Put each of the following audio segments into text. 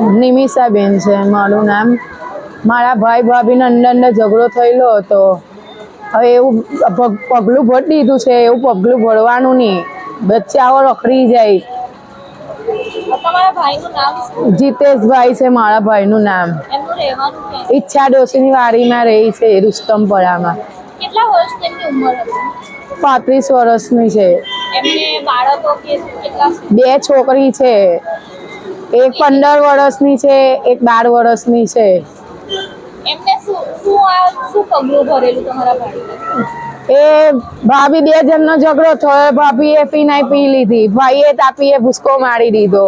નિમિષાબેન છે મારું નામ. મારા ભાઈ ભાભીને અંદર અંદર ઝઘડો થયેલો હતો. હવે એવું પગ- પગલું ભરી દીધું છે એવું પગલું ભરવાનું નહીં. બચ્ચાઓ રખડી જાય. જીતેશભાઈ છે મારા ભાઈનું નામ. ઈચ્છા ડોસીની વાડીમાં રહી છે રુસ્તમપરામાં પાંત્રીસ વર્ષની છે? બે છોકરી છે. એક પંદર વર્ષની છે એક બાર વર્ષની છે. એ ભાભી બે જણનો ઝઘડો થયો ભાભીએ ફિનાઈ પી લીધી ભાઈએ તાપીએ ભૂસકો મારી દીધો.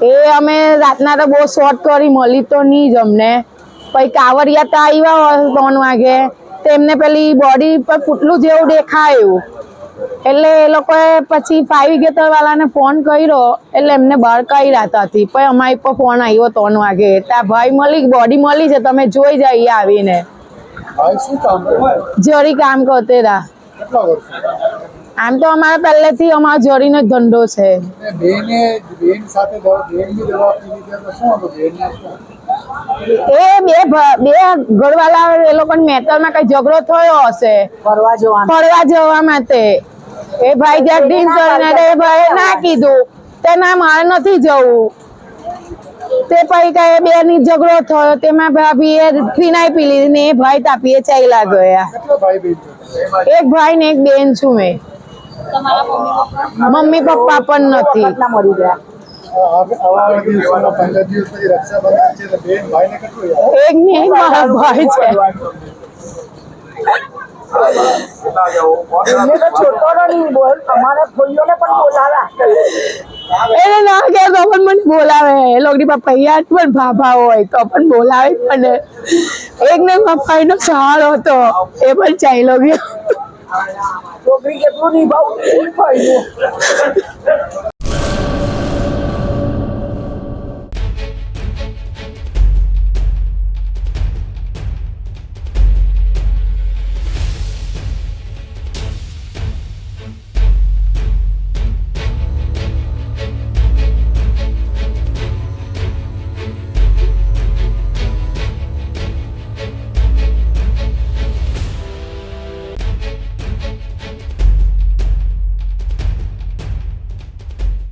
એ અમે રાતના તો બહુ શોર્ટ કરી મળી તો નહીં જ અમને. પછી કાવરિયા તો આવ્યા હોય ત્રણ વાગે તેમને પેલી બોડી પર પુટલું જેવું દેખાયું. એટલે એ લોકોએ પછી ફાઈવ વાળાને ફોન કર્યો એટલે એમને બહાર કાઢ્યા ત્યાંથી પછી અમારી પર ફોન આવ્યો ત્રણ વાગે. ત્યાં ભાઈ મળી બોડી મળી છે તમે જોઈ જઈએ આવીને. ભાઈ શું કામ કરે? જરી કામ કરતે હતા આમ તો અમારે પહેલેથી અમારો જરીનો જ ધંધો છે. હતું એ બે બે ઘરવાળા એ લોકોને મેટરમાં કઈ ઝઘડો થયો હશે? ફરવા જવા માટે. એ ભાઈ જગદીશ જોઈને એ ભાઈ ના કીધું. તે ના મારે નથી જવું. તે પછી કઈ બે ની ઝઘડો થયો તેમાં ભાભી એ ફિનાઈ પી લીધી ને એ ભાઈ તાપીએ ચાલ્યા ગયા. એક ભાઈ ને એક બેન છું મેં. Mummy papa? પણ નથી. મરી ગયા? એક ને એક મારા ભાઈ છે. એમને છોકરો નહીં બોલ અમારે ફોઈઓને પણ બોલાવ્યા એને ના કે તો પણ મને બોલાવે. એ લોકોની પપ્પા યાદ પણ ભાભા હોય તો પણ બોલાવે મને. એક ને પપ્પા એનો સહારો હતો એ પણ ચાલ્યો ગયો. છોકરી કેટલું નિભાવું